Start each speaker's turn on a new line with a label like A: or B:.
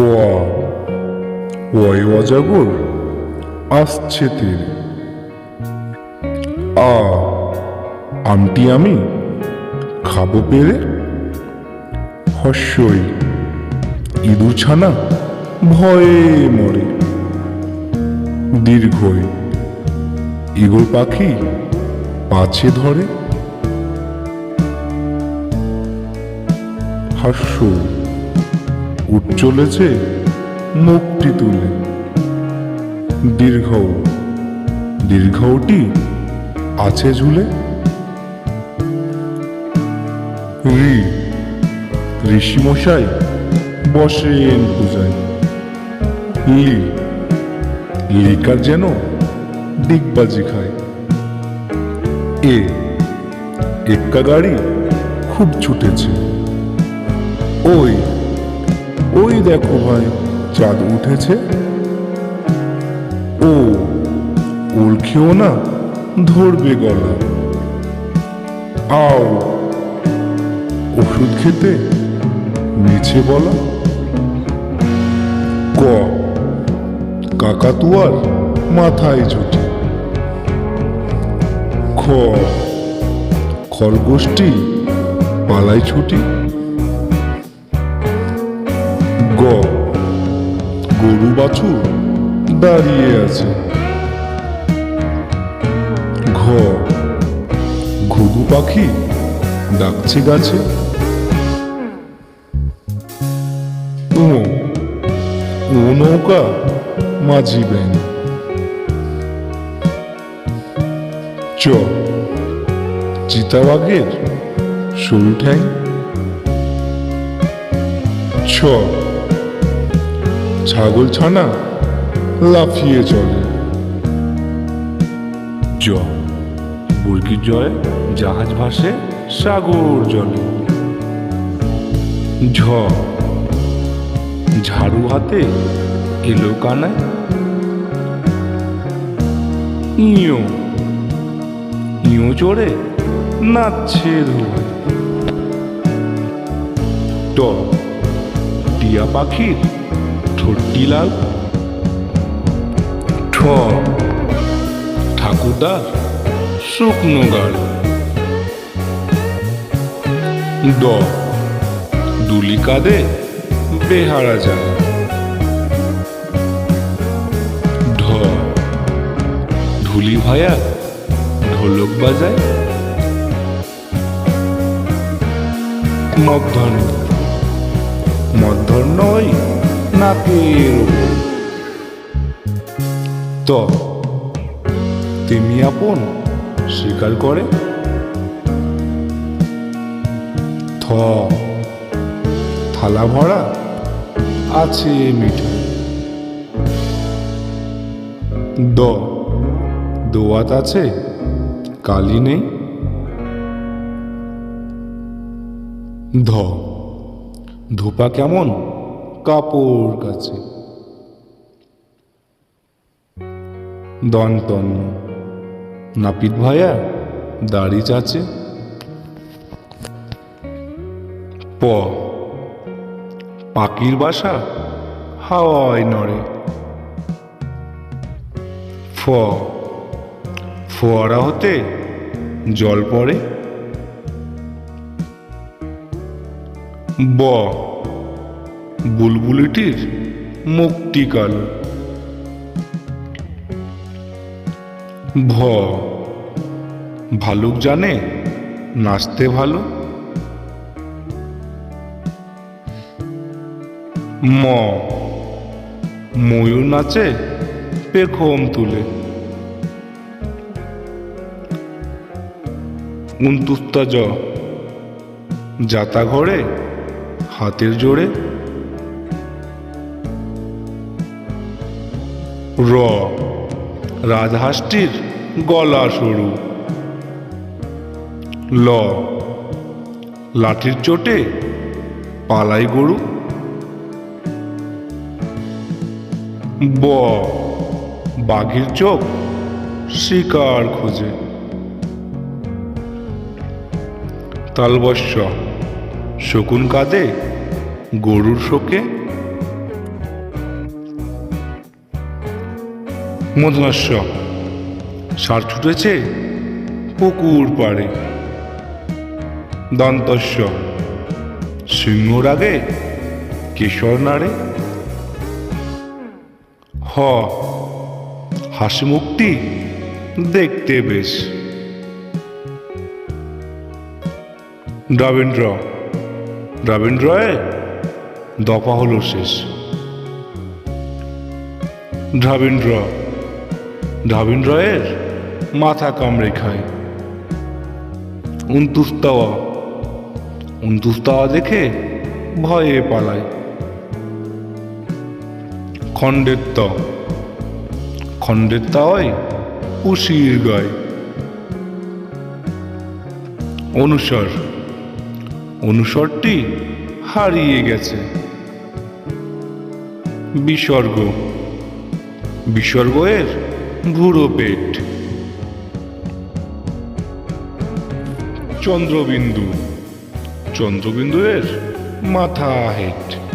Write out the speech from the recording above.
A: ও ওই অজাগর, আসছে তীরে। আ, আমটি আমি খাব পেরে? হস্যই ইঁদুর ছানা ভয়ে মরে। দীর্ঘই ইগল পাখি পাছে ধরে। হাস্য উঠ চলেছে মুখটি তুলে। দীর্ঘ দীর্ঘটি আছে ঝুলে। ঋ, ঋষিমশাই বসেন পূজায়। লি, লিকার যেন ডিগবাজি খায়। এ, এক্কা গাড়ি খুব ছুটেছে। ওই ওই দেখো ভাই, চাঁদ উঠেছে। ও খেও না, ধরবে গলা। আও, ওষুধ খেতে মিছে বলা। ক, কাকাতুয়ার মাথায় ছুটি খ খরগোষ্ঠী পালায় ছুটি। গ। গরু বাছুর দাঁড়িয়ে আছে। ঘ। ঘুঘু পাখি ডাকছে গাছে। ও নৌকা মাঝি ব্যাং চ। চিতাবাঘের সরু ঠ্যাং। ছ। ছাগল ছানা লাফিয়ে চলে।
B: জ বুর্গির জয়ে জাহাজ ভাসে সাগর জলে। ঝ ঝাড়ু হাতে এলো কানায়। ইয়ো। ইয়ো চড়ে নাচছে ধোয়ায় ট টিয়া পাখির ঠোঁটটি লাল। ঠ ঠাকুরদার শুকনো গাড় ড দুলি কাঁদে বেহারা যায় ঢ ঢুলি ভায়া ঢোলক বাজায়। মধ্যাহ্ন। ওপর। ত তেমি আপন স্বীকার করে? থ, থালা ভরা? আছে মিঠাই দ, দোয়াত আছে? কালি নেই? ধ, ধোপা কেমন? কাপড় কাছে। দন্তন্য। নাপিত ভাইয়া, দাড়ি চাচে। প। পাখির বাসা হাওয়ায় নড়ে। ফ। ফোয়ারা হতে জল পড়ে। ব। বুলবুলিটির মুক্তি কালো ভ। ভালুক জানে, নাচতে ভালো। ম। ময়ূর নাচে, পেখম তুলে। উন্তুস্তা জ। যাতা ঘরে হাতের জোরে র রাজহাঁসটির গলা সরু। ল লাঠির চোটে পালাই গরু। ব, বাঘের চোখ শিকার খোঁজে। তালবস্য শকুন কাঁদে গরুর শোকে। মদনাস্য সার ছুটেছে পুকুর পাড়ে। দন্তস্য সিংহর আগে কেশর নাড়ে। হ, হাসি মুখটি দেখতে বেশ। দ্রাবিন্দ্র দ্রাবিন্দ্রয়ে দফা হলো শেষ। দ্রাবিন্দ্র রয়ের মাথা কামড়ে খায়। উন্তুস্তাওয়া উন্তুস্তাওয়া দেখে ভয়ে পালায়। খণ্ডের খণ্ডের তাওয়াই উশির গায়। অনুসর। অনুসরটি হারিয়ে গেছে। বিসর্গ। বিসর্গ এর ভুড়ো পেট। চন্দ্রবিন্দু। চন্দ্রবিন্দু এর মাথা হেট।